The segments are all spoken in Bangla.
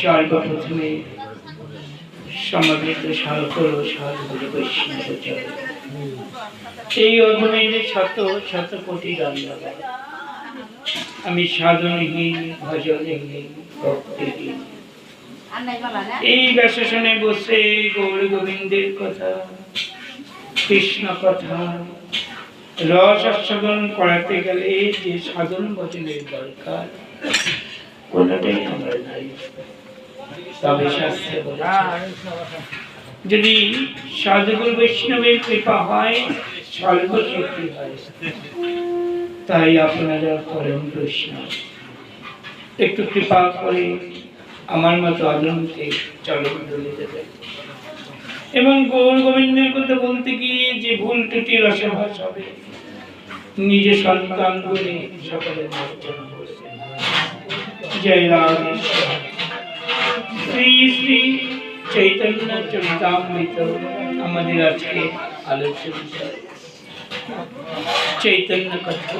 সর্বপ্রথমে সমবেত সকল অধমের শত শত কোটি আমি সাধনহীন ভজনহীন ভক্তিহীন এই ব্যাসনে বসে গৌর গোবিন্দের কথা, কৃষ্ণ কথা, রস আস্বাদন করাতে গেলে যে সাধন বচনের দরকার যদি সাধুগুরু বৈষ্ণবের কৃপা হয় স্বল্প শক্তি হয়। তাই আপনারা পরম বৈষ্ণব একটু কৃপা করে আমার মতো আলমকে চলন তুলে দেবেন এবং গৌর গোবিন্দের কথা বলতে গিয়ে যে ভুল ত্রুটি রসভাস হবে, নিজে সন্তান বলে সকলের মার্জন করবে জয় শ্রী শ্রী চৈতন্য চরিতামৃত আমাদের আজকে আলোচ্য চৈতন্য কথা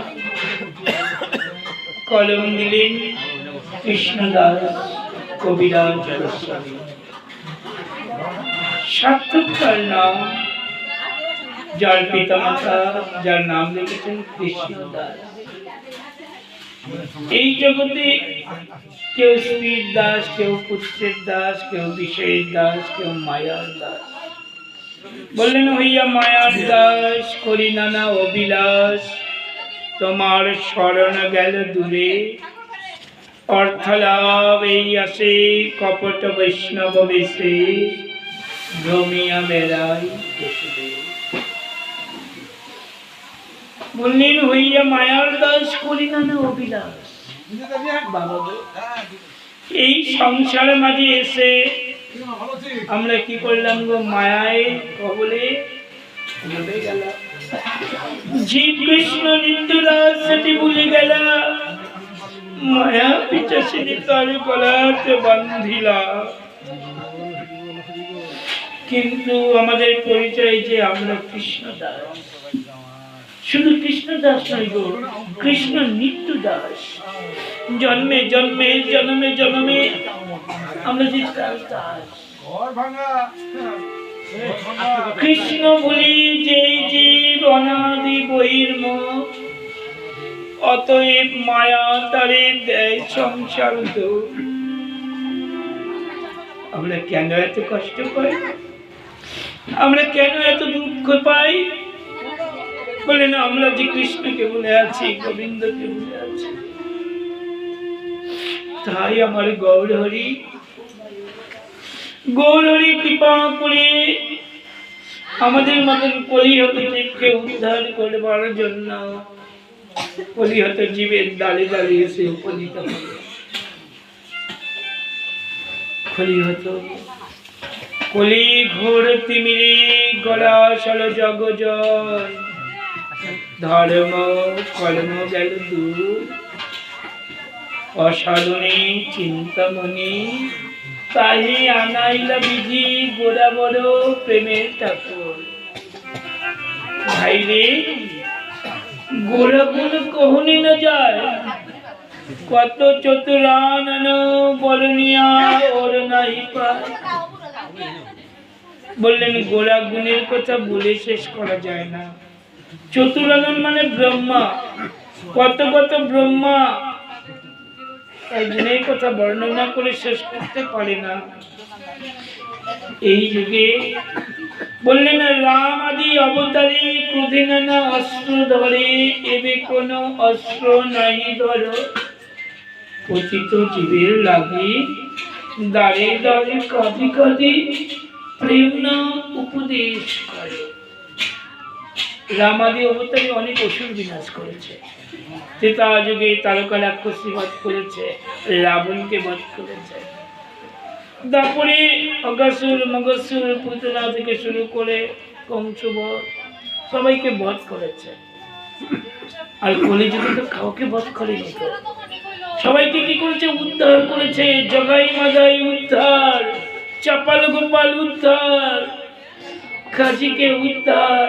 কলম দিলেন কৃষ্ণদাস কবিরাজ গোস্বামী সার্থক তার নাম যার পিতামাতা যার নাম লিখেছেন কৃষ্ণদাস এই জগতে কেউ স্ত্রীর দাস, কেউ পুত্রের দাস, কেউ বিষয়ের দাস, কেউ মায়ার দাস। বললেন, হইয়া মায়ার দাস, করি নানা অবিলাস তোমার স্মরণ গেল দূরে। অর্থলাভ এই আসে কপট বৈষ্ণব বেশে। ভ্রমিয়া বেড়াই বললেন হইয়া মায়ার দাস করি অবিলাস বাবা এই সংসারের মাঝে এসে আমরা কি করলাম গো? মায়ায় কবলে জীব কৃষ্ণ নিত্যদাস সেটি ভুলে গেলা মায়া পিছাসিনী তার গলাতে বান্ধিলা কিন্তু আমাদের পরিচয় যে আমরা কৃষ্ণ দাস শুধু কৃষ্ণ দাস নয় গো, কৃষ্ণ নিত্য দাস। জন্মে জন্মে জন্মে জন্মে আমরা যে কৃষ্ণ বলি যে জীব অনাদি বহির্মুখ অতএব মায়া তারে দেয় সংসার আমরা কেন এত কষ্ট পাই? আমরা কেন এত দুঃখ পাই? বলে না আমরা যে কৃষ্ণকে বলে আছি, গোবিন্দকে বলে আছি, তাই আমার গৌর হরি গৌর হরি কৃপা করে আমাদের মতন কলিহত জীবকে উদ্ধার করবার জন্য কলিহত জীবের ডালে ডালে এসে উপনীত কলিহত, কলি ঘোর তিমিরে গলা সল জগ জয় ধর্ম, কর্ম গেল দূর অসাধনে, চিন্তামণি, তাহি আনাইলা বিধি, গোড়া বড় প্রেমের ঠাকুর। ভাই রে গোড়া গুণ কহনি না যায়। কত চতুরানন বরণিয়া ওর নাই পায়। বললেন গোড়া গুণের কথা বলে শেষ করা যায় না। চতুরানন মানে ব্রহ্মা। কত কত ব্রহ্মা? গুণের কথা বর্ণনা করে শেষ করতে পারে না। এই যুগে বললেন, রাম আদি অবতারে ক্রোধে নানা অস্ত্র ধরে, এবে কোনো অস্ত্র নাই ধর। পতিত জীবের লাগে দাঁড়ে দাঁড়ে কাঁদি কাঁদি প্রেম না উপদেশ করে। রামাদি অবতারে অনেক অসুর বিনাশ করেছে। ত্রেতা যুগে তারকা রাক্ষসী বধ করেছে, রাবণকে বধ করেছে। তারপরে অগাসুর মগসুর পুতনা থেকে শুরু করে কংস বধ সবাইকে বধ করেছে। আর কলিযুগে তো কাউকে বধ করেনি তো। সবাইকে কি করেছে? উদ্ধার করেছে। জগাই মাদাই উদ্ধার, চাপাল গোপাল উদ্ধার খাজিকে উদ্ধার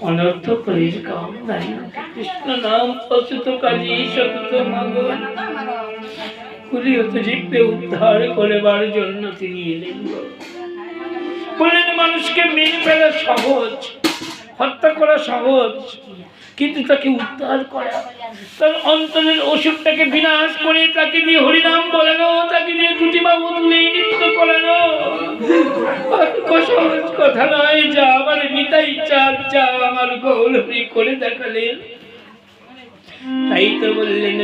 অনর্থ করির কাম নাই। কৃষ্ণ নাম অসুত কাজী সতত মাগন কুলিহত জীবকে উদ্ধার করেবার জন্য তিনি এলেন বললেন মানুষকে মেনে ফেলা সহজ, হত্যা করা সহজ। কিন্তু তাকে উদ্ধার করা। তার অন্তরের ওষুধটাকে বিনাশ করে তাকে দিয়ে হরিনাম বলানো, তাকে দিয়ে দুটি বাবু তুলে নৃত্য করানো। সহজ কথা নয়, যা আমার নিতাই চাঁদ যা আমার গৌরবী করে দেখালেন। তাই তো বললেন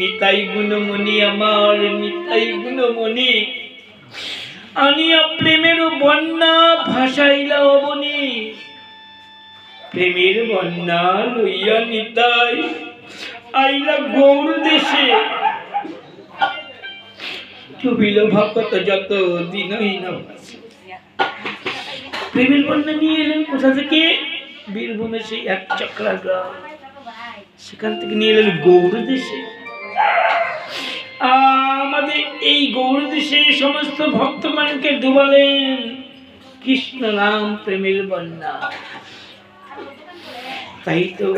নিতাই গুণমণি আমার, নিতাই গুণমণি। আনিয়া প্রেমের বন্যা ভাসাইলা অবনী। প্রেমের বন্যা লইয়া নিতাই আইলা গৌর দেশে। চুবিল যত দিনই না প্রেমের বন্যা নিয়ে এলেন কোথা থেকে? বীরভূমে সেই এক চক্রা গ্রাম সেখান থেকে নিয়ে এলেন গৌর দেশে। আমাদের এই গৌর দেশে সমস্ত ভক্তগণকে ডুবালেন কৃষ্ণ নাম প্রেমের বন্যা। তো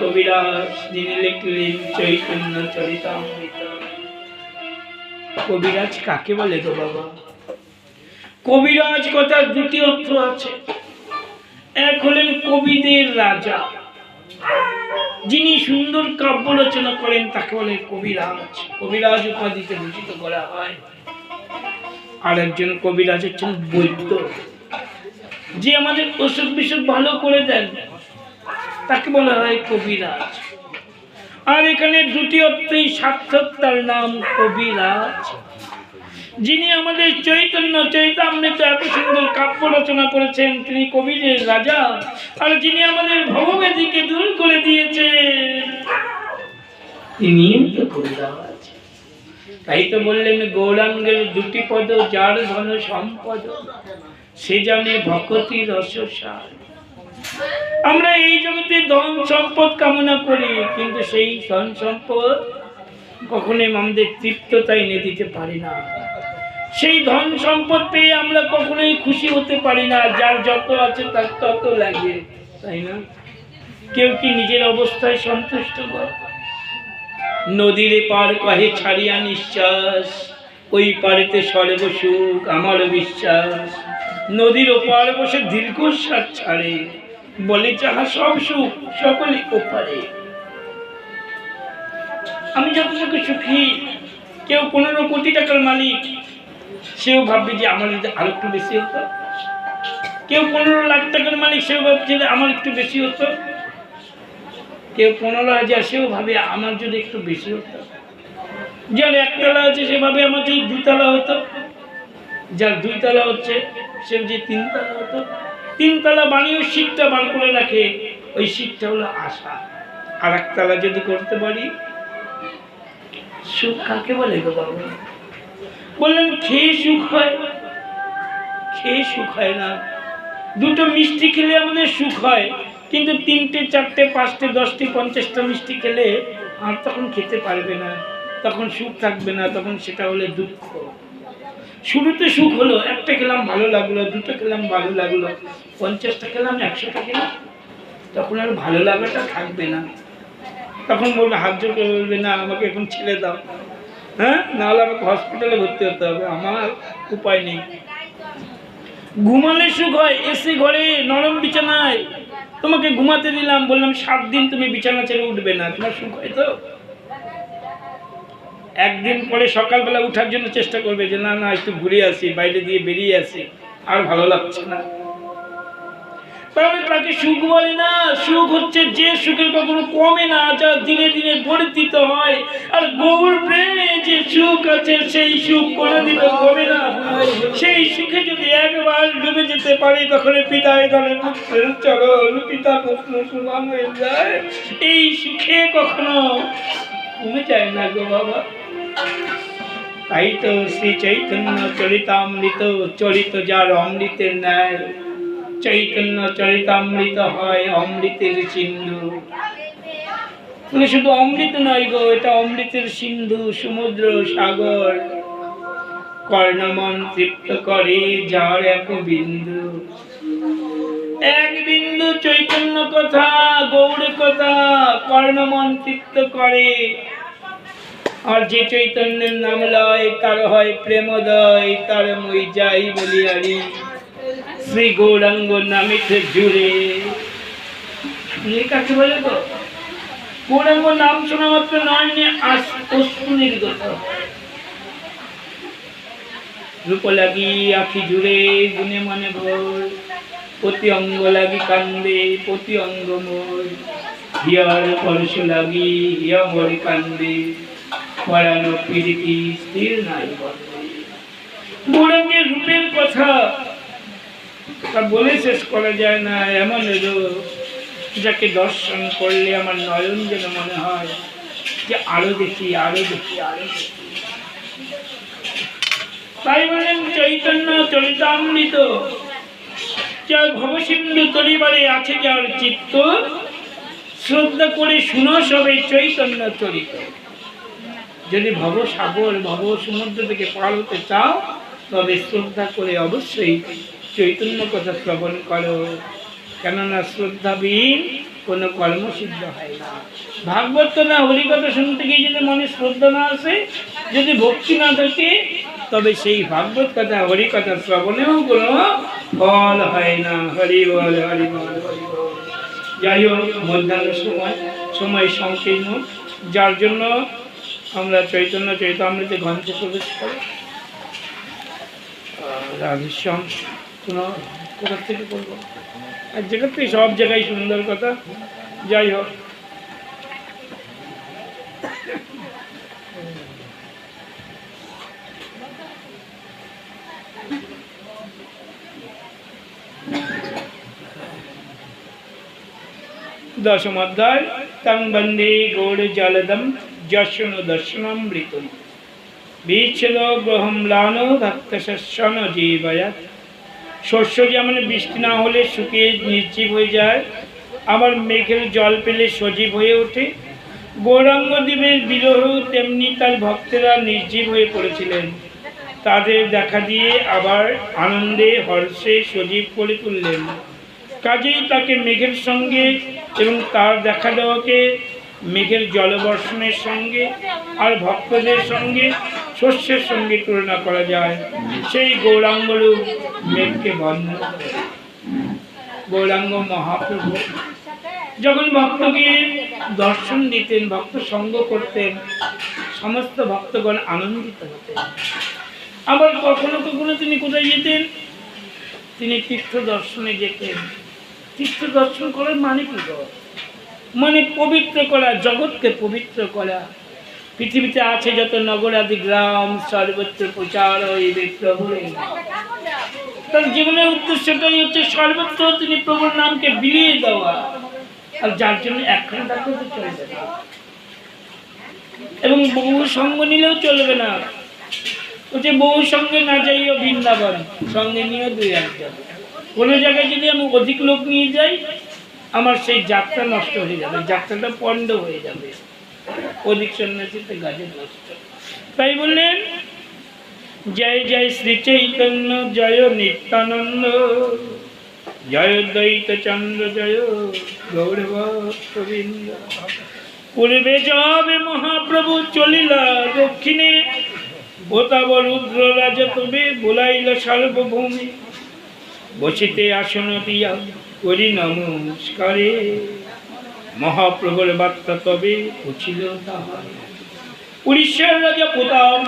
কবিরাজ, যিনি লিখলেন চৈতন্য কবিরাজ কাকে বলে গো বাবা? কবিরাজ কথার দুটি অর্থ আছে। এক হলেন কবিদের রাজা, যিনি সুন্দর কাব্য রচনা করেন, তাকে বলে কবিরাজ। কবিরাজ উপাধিতে ভূষিত করা হয়। আর একজন কবিরাজ হচ্ছেন বৈদ্য। যে আমাদের অসুখ বিসুখ ভালো করে দেন, তাকে বলা হয় কবিরাজ। আর এখানে দুটি অর্থেই সার্থক তার নাম কবিরাজ। যিনি আমাদের চৈতন্য, চৈতামৃত এত সুন্দর কাব্য রচনা করেছেন, তিনি কবিদের রাজা। আর যিনি আমাদের ভববেদীকে দূর করে দিয়েছেন, তিনি তো তাই তো বললেন গৌরাঙ্গের দুটি পদ, যার ধন সম্পদ। সে জানে ভকতি রসসার আমরা এই জগতে ধন সম্পদ কামনা করি, কিন্তু সেই ধন সম্পদ কখনোই আমাদের তৃপ্ততা এনে দিতে পারি না। সেই ধন সম্পদ পেয়ে আমরা কখনোই খুশি হতে পারি না, যার যত আছে তার তত লাগে, তাই না? কেউ কি নিজের অবস্থায় সন্তুষ্ট নদীরে পার কহে ছাড়িয়া নিঃশ্বাস, ওই পারেতে সর্বসুখ আমার বিশ্বাস। নদীর ওপার বসে দীর্ঘশ্বাস ছাড়ে, বলে যাহা সব সুখ সকলে ওপারে। আমি যতটুকু সুখী, কেউ পনেরো কোটি টাকার মালিক, সেও ভাববে যে আমার যদি আর একটু বেশি হতো। কেউ পনেরো লাখ টাকার মালিক, সেও ভাবছে যে আমার একটু বেশি হতো। কেউ পনেরো হাজার, সেও ভাবে আমার যদি একটু বেশি হতো। যার একতলা আছে সেভাবে আমার যদি দুতলা হতো। যার দুইতলা হচ্ছে যে তিনতলা হতো তিনতলা বানিয়েও শীতটা বার করে রাখে। ওই শীতটা হলো আশা। আর একতলা যদি করতে পারি? সুখ কাকে বলে গো বাবা? বললেন, খেয়ে সুখ হয়। খেয়ে সুখ হয় না। দুটো মিষ্টি খেলে আমাদের সুখ হয়। কিন্তু তিনটে, চারটে, পাঁচটে, দশটি, পঞ্চাশটা মিষ্টি খেলে আর তখন খেতে পারবে না। তখন সুখ থাকবে না, তখন সেটা হলে দুঃখ। শুরুতে সুখ হলো, একটা খেলাম ভালো লাগল, দুটো খেলাম ভালো লাগল, পঞ্চাশটা খেলাম, একশোটা খেলাম। তখন আর ভালো লাগাটা থাকবে না। তখন বলবে, হাত জোর করে বলবে, না, আমাকে এখন ছেড়ে দাও। হ্যাঁ? নাহলে আমাকে হসপিটালে ভর্তি হতে হবে। আমার উপায় নেই। ঘুমালে সুখ হয় এসি ঘরে, নরম বিছানায়। তোমাকে ঘুমাতে দিলাম, বললাম, সাত দিন তুমি বিছানা ছেড়ে উঠবে না, তোমার সুখ হয় তো? একদিন পরে সকালবেলা উঠার জন্য চেষ্টা করবে যে, না না, একটু ঘুরে আসি, বাইরে দিয়ে বেরিয়ে আসি, আর ভালো লাগছে না। তাহলে তাকে সুখ বলে না, সুখ হচ্ছে যে সুখের কখনো কমে না, যা দিনে দিনে বর্ধিত হয়। আর গৌর প্রেমে যে সুখ আছে, সেই সুখ কোনোদিনও কমে না সেই সুখে যদি একবার ডুবে যেতে পারি তখন পিতায় ধরে চরণ পিতা সমান হয়ে যায়। এই সুখে কখনো কমে যায় না গো বাবা। তাই তো শ্রী চৈতন্য চরিতামৃত চরিত যার অমৃতের ন্যায়। চৈতন্য চরিতামৃত হয় অমৃতের সিন্ধু। মানে শুধু অমৃত নয় গো, এটা অমৃতের সিন্ধু, সমুদ্র, সাগর। কর্ণমন তৃপ্ত করে যার এক বিন্দু। এক বিন্দু চৈতন্য কথা গৌর কথা, কর্ণমন তৃপ্ত করে আর যে চৈতন্যের নাম লয়, তার হয় প্রেমদয় তার মই যাই বলিয়ারি শ্রী গৌরাঙ্গ নামিতে জুড়ে। কাকে বলে তো? গৌরাঙ্গ নাম শোনা মাত্র নয় অশ্রু নির্গত রূপ লাগি আখি জুড়ে, গুনে মনে ভোর প্রতি অঙ্গ লাগি কান্দে, প্রতি অঙ্গ মোর। হিয়ার পরশ লাগি, হিয়া মরে কান্দে। পড়ানো স্থির নাই রূপের কথা বলে শেষ করা যায় না, এমন যাকে দর্শন করলে আমার নয়ন যেন মনে হয় যে আরও দেখি আরও দেখি, আরও তাই বলেন চৈতন্য চরিতামৃত যার ভবসিন্ধু তরিবারে আছে যার চিত্ত, শ্রদ্ধা করে শুনো সবে চৈতন্য চরিত। যদি ভব সাগর, ভব সমুদ্র থেকে পার হতে চাও, তবে শ্রদ্ধা করে অবশ্যই চৈতন্য কথা শ্রবণ করো। কেননা শ্রদ্ধাবিহীন কোনো কর্মসিদ্ধ হয় না। ভাগবত না হরিকথা শুনতে গিয়ে যদি মনে শ্রদ্ধা না আসে, যদি ভক্তি না থাকে, তবে সেই ভাগবত কথা, হরিকথা শ্রবণেও কোনো ফল হয় না। হরি বল হরি বল। যাই হোক, মধ্যাহ্ন সময় সময় সংকীর্ণ। যার জন্য আমরা চৈতন্য চৈতামৃতে গ্রন্থে প্রবেশ করি। রাধেশ্যাম কোনো কোথা থেকে করব এক জায়গার থেকে সব জায়গায় সুন্দর কথা। যাই হোক। দশম অধ্যায় তং বন্দে গৌড় জলদম। যশন দর্শনামৃতম বিচ্ছেদ গ্রহম লান শস্যন জীবয়াত শস্য যেমন বৃষ্টি না হলে শুকিয়ে নির্জীব হয়ে যায়। আবার মেঘের জল পেলে সজীব হয়ে ওঠে। গৌরাঙ্গদেবের বিরহ তেমনি তার ভক্তেরা নির্জীব হয়ে পড়েছিলেন। তাদের দেখা দিয়ে আবার আনন্দে, হর্ষে সজীব করে তুললেন। কাজেই তাকে মেঘের সঙ্গে এবং তার দেখা দেওয়াকে মেঘের জলবর্ষণের সঙ্গে আর ভক্তদের সঙ্গে শস্যের সঙ্গে তুলনা করা যায় সেই গৌরাঙ্গরূপ মেঘকে বন্ধ। গৌরাঙ্গ মহাপ্রভু যখন ভক্তকে দর্শন দিতেন, ভক্ত সঙ্গ করতেন, সমস্ত ভক্তগণ আনন্দিত হতেন আবার কখনো কখনো তিনি কোথায় যেতেন তিনি তীর্থ দর্শনে যেতেন তীর্থ দর্শন করার মানে কি? মানে পবিত্র করা, জগৎকে পবিত্র করা। পৃথিবীতে আছে যত নগরাদি গ্রাম, সর্বত্র প্রচার হইবে প্রভুর। তার জীবনের উদ্দেশ্যটাই হচ্ছে সর্বত্র তিনি প্রভুর নামকে বিলিয়ে দেওয়া। আর যার জন্য একখানে থাকলে তো চলবে না। এবং বহু সঙ্গ নিলেও চলবে না। যে বহু সঙ্গে না যাইও বৃন্দাবন, সঙ্গে নিয়েও দুই একজন। কোনো জায়গায় যদি আমি অধিক লোক নিয়ে যাই আমার সেই যাত্রা নষ্ট হয়ে যাবে, যাত্রাটা পণ্ড হয়ে যাবে। অধিক সন্ন্যাসীতে গাজে নষ্ট। তাই বললেন, জয় জয় শ্রী চৈতন্য জয় নিত্যানন্দ, জয় দ্বৈত চন্দ্র, জয় গৌরবৃন্দ পূর্বে যাবে মহাপ্রভু চলিলা, দক্ষিণে প্রতাপ রুদ্র রাজা তবে বোলাইল সার্বভৌমে। বসিতে আসন দিয়া করি নমস্কারে। মহাপ্রভুর বার্তা তবে তাহার। উড়িষ্যার রাজা প্রতাপ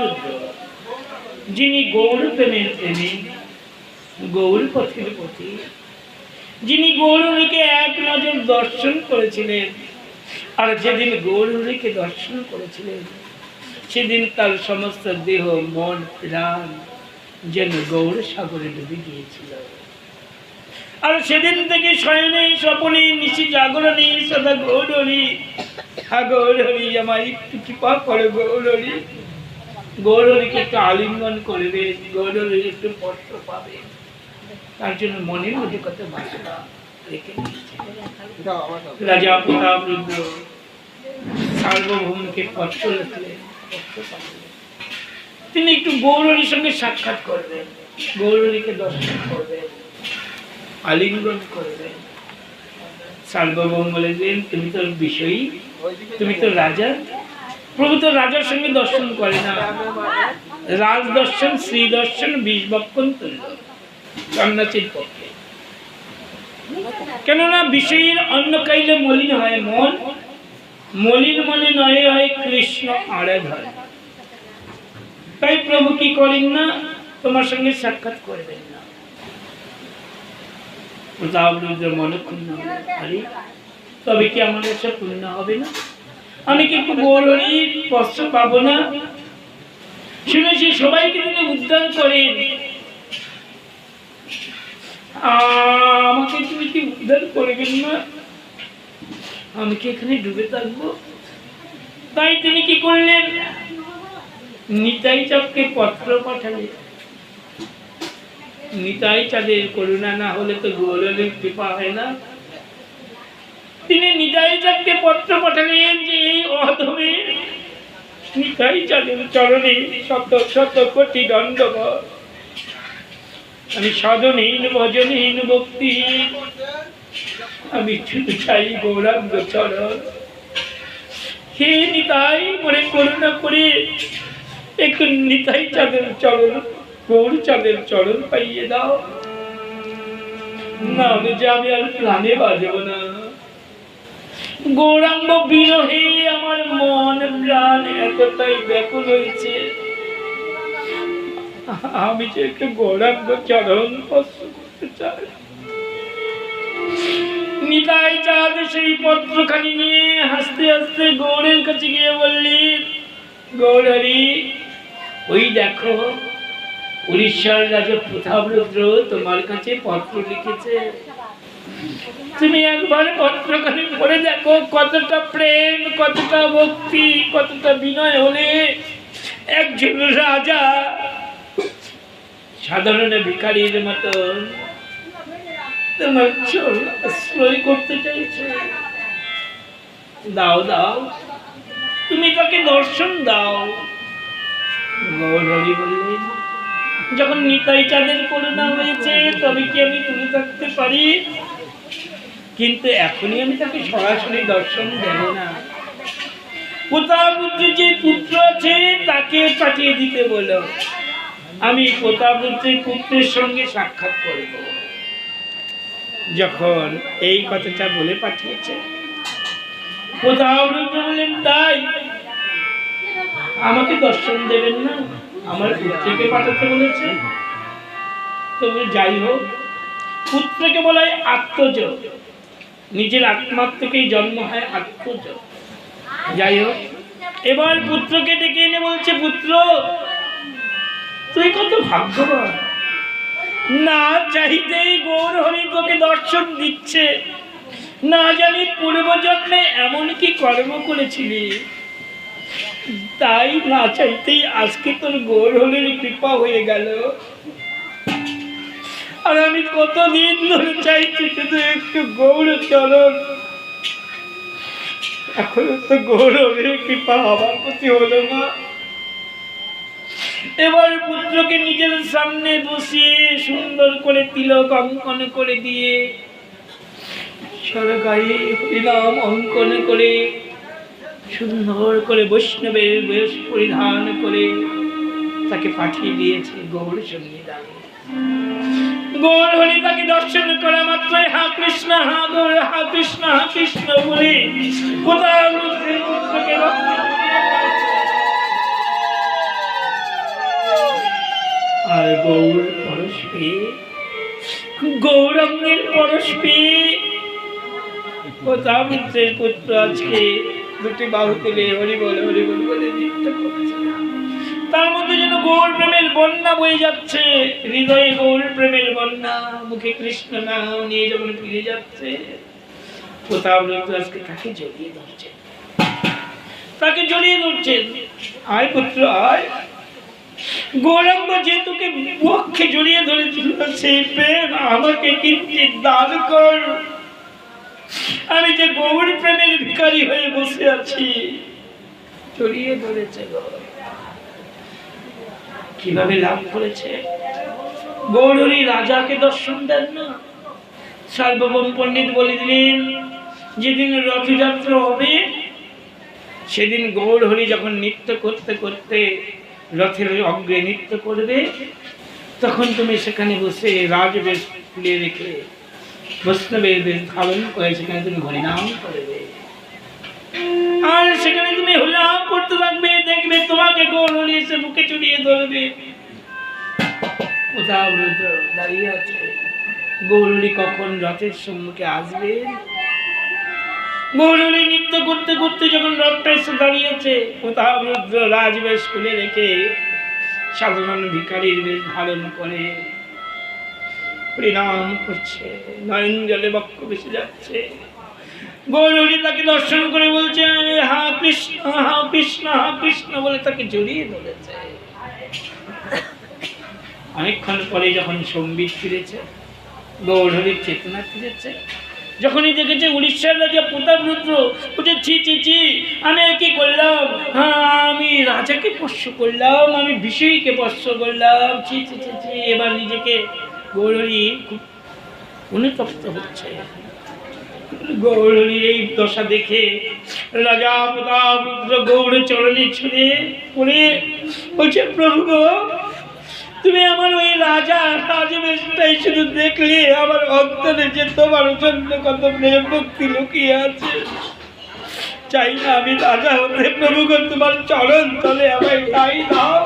যিনি গৌর প্রেমের প্রেমী, গৌর পথের পথে, যিনি গৌরীকে এক নজর দর্শন করেছিলেন, আর যেদিন গৌরীকে দর্শন করেছিলেন, সেদিন তার সমস্ত দেহ, মন, প্রাণ যেন গৌর সাগরে ডুবে গিয়েছিল। আর সেদিন থেকে শয়নে স্বপনে নিশি জাগরণী সদা গৌরী হা গৌরী আমার একটু কৃপা করে গৌরী গৌরীকে একটু আলিঙ্গন করবে? গৌরী একটু কষ্ট পাবে। তার জন্য মনের মধ্যে কত রাজা প্রতাপ রুদ্র সার্বভৌমকে পত্র লিখলেন তিনি একটু গৌরীর সঙ্গে সাক্ষাৎ করবেন। গৌরীকে দর্শন করবেন। আলিঙ্গন করবেন সার্বভৌম বলেছেন তুমি তো বিষয়ী, তুমি তো রাজা। প্রভু তো রাজার সঙ্গে দর্শন করে না। রাজ দর্শন শ্রী দর্শন, বিষ বক্ষণ তুল্য। সন্ন্যাসীর পক্ষে। কেননা বিষয়ের অন্য কাইলে মলিন হয় মন, মলিন মনে নয় হয় কৃষ্ণ আড়ে ধরে তাই প্রভু কি করেন না? তোমার সঙ্গে সাক্ষাৎ করবেন। প্রতাপরুদ্র মনে ক্ষুণ্ণ। আরে, তবে কি পূর্ণ হবে না? আমি গৌরীর পাবো না? শুনেছি সবাইকে তিনি করেন আমাকে তুমি কি উদ্ধার করবেন না? আমি কি এখানে ডুবে থাকব? তাই তিনি কি করলেন? নিতাই চাঁদকে পত্র পাঠালেন। নিতাই চাঁদের করুণা না হলে তো গৌরবের কৃপা হয় না। তিনি নিতাই চাঁদকে পত্র পাঠালেন যে এই অধমে নিতাই চাঁদের চরণে শত শত কোটি দণ্ডবত আমি সাধনহীন ভজনহীন ভক্তি আমি শুধু চাই গৌরাঙ্গ চরণ। হে নিতাই, মনে করুণা করে একটু নিতাই চাঁদের চরণ গৌর চাঁদের চরণ পাইয়ে দাও? না, আমি যে আমি আর প্রাণে বাজব না। গৌরাঙ্গ বিরহে আমার মন, প্রাণ এতটাই ব্যাকুল হয়েছে। আমি যে একটু গৌরাঙ্গ চরণ স্পর্শ করতে চাই। নিতাই চাঁদ সেই পত্রখানি নিয়ে হাসতে হাসতে গৌরের কাছে গিয়ে বললেন গৌরহরি ওই দেখো উড়িষ্যার রাজা প্রতাপরুদ্র তোমার কাছে পত্র লিখেছে। তুমি একবার পত্রখানি পড়ে দেখো কতটা প্রেম, কতটা ভক্তি, কতটা বিনয় হলে একজন রাজা সাধারণ ভিখারির মতন তোমার আশ্রয় করতে চাইছে। দাও দাও, তুমি তাকে দর্শন দাও। বললেন যখন নিতাই চাঁদের করুণা হয়েছে, তবে কি আমি তুলে থাকতে পারি? কিন্তু এখনই আমি তাকে সরাসরি দর্শন দেব না। প্রতাপরুদ্রের যে পুত্র আছে, তাকে পাঠিয়ে দিতে বলো। আমি প্রতাপরুদ্রের পুত্রের সঙ্গে সাক্ষাৎ করব? যখন এই কথাটা বলে পাঠিয়েছে প্রতাপরুদ্র বললেন, তাই, আমাকে দর্শন দেবেন না? আমার পুত্রকে পাঠাতে বলেছে। তবে যাই হোক, পুত্রকে বলা হয় আত্মজ নিজের আত্মার থেকেই জন্ম হয় আত্মজ যাই হোক, এবার পুত্রকে ডেকে এনে বলছে, পুত্র, তুই কত ভাগ্যবান। না চাইতেই গৌর হরি তোকে দর্শন দিচ্ছে। না জানি পূর্বজন্মে এমন কি কর্ম করেছিলি। তাই না চাইতেই আজকে তোর গৌর হরির কৃপা হয়ে গেল। আর আমি কতদিন ধরে চাইছি শুধু একটু গৌর চরণ। এখনও তো গৌরবের কৃপা আমার প্রতি হলো না। এবার পুত্রকে নিজের সামনে বসিয়ে সুন্দর করে তিলক অঙ্কন করে দিয়ে সরকারি হরিনাম অঙ্কন করে সুন্দর করে বৈষ্ণবের বেশ পরিধান করে তাকে পাঠিয়ে দিয়েছে গৌর সঙ্গীতা গৌর হরি তাকে দর্শন করা মাত্রই হা কৃষ্ণ, হা গৌর, হা কৃষ্ণ হা কৃষ্ণ বলে আর গৌর পরশ পেয়ে, গৌরঙ্গের পরশ পেয়ে প্রতাপরুদ্রের পুত্র আজকে দুটি বাহু তুলে হরি বল বল তার মধ্যে যেন গৌর প্রেমের বন্যা বয়ে যাচ্ছে। হৃদয়ে গৌর প্রেমের বন্যা, মুখে কৃষ্ণ নাম নিয়ে যখন ফিরে যাচ্ছে লোক আজকে তাকে জড়িয়ে ধরছে। তাকে জড়িয়ে ধরছেন আয় পুত্র, আয়। গৌরাঙ্গ যে তোকে বক্ষে জড়িয়ে ধরেছিল সেই প্রেম আমাকে কিঞ্চিত দান কর। আমি যে গৌর প্রেমের ভিখারি হয়ে বসে আছি। জড়িয়ে ধরেছে কীভাবে লাভ করেছে? গৌরী রাজাকে দর্শন দেন না। সার্বভৌম পণ্ডিত বলে দিলেন, যেদিন রথযাত্রা হবে, সেদিন গৌর হরি যখন নৃত্য করতে করতে রথের অগ্রে নৃত্য করবে, তখন তুমি সেখানে বসে রাজবেশ খুলে রেখে আর সেখানে তুমি করতে থাকবে, দেখবে তোমাকে বুকে চড়িয়ে ধরবে। কোথাও দাঁড়িয়ে আছে? গৌরী কখন রথের সম্মুখে আসবে? গৌরী নৃত্য করতে করতে যখন রথটা এসে দাঁড়িয়েছে, কোথাও রুদ্র রাজবেশ খুলে রেখে সাধারণ ভিকারির বেশ ধারণ করে। পরিণাম করছে, নয়ন জলে বক্ষ বেশি যাচ্ছে। গৌরী তাকে দর্শন করে বলছে, হা কৃষ্ণ হা কৃষ্ণ হা কৃষ্ণ বলে তাকে জড়িয়ে ধরেছে। অনেকক্ষণ পরে যখন সম্বিত ফিরেছে গৌরহরির চেতনা ফিরেছে। যখনই দেখেছে উড়িষ্যার রাজা প্রতাপ রুদ্র, বলছে, ছি ছি ছি, আমি কি করলাম? হ্যাঁ আমি রাজাকে স্পর্শ করলাম, আমি বিষয়ীকে স্পর্শ করলাম। ছি ছি ছি ছি, এবার নিজেকে গৌরহরি খুব অনুতপ্ত হচ্ছে। গৌরহরির এই দশা দেখে রাজা গৌড় চরণে ছুঁড়ে পড়ে। প্রভু তুমি আমার ওই রাজা রাজবেশটাই শুধু দেখলে, আমার অন্তরে যে তোমার জন্য কত প্রেম ভক্তি লুকিয়ে আছে। চাই না আমি রাজা হতে প্রভুগণ তোমার চরণ তলে আমায় ঠাই দাও।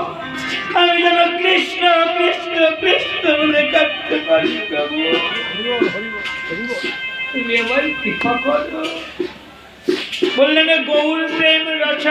আমি যেন কৃষ্ণ কৃষ্ণ কৃষ্ণ বলে কাঁদতে পারি তুমি আমার কৃপা করো। বললেন, গৌর প্রেম রসা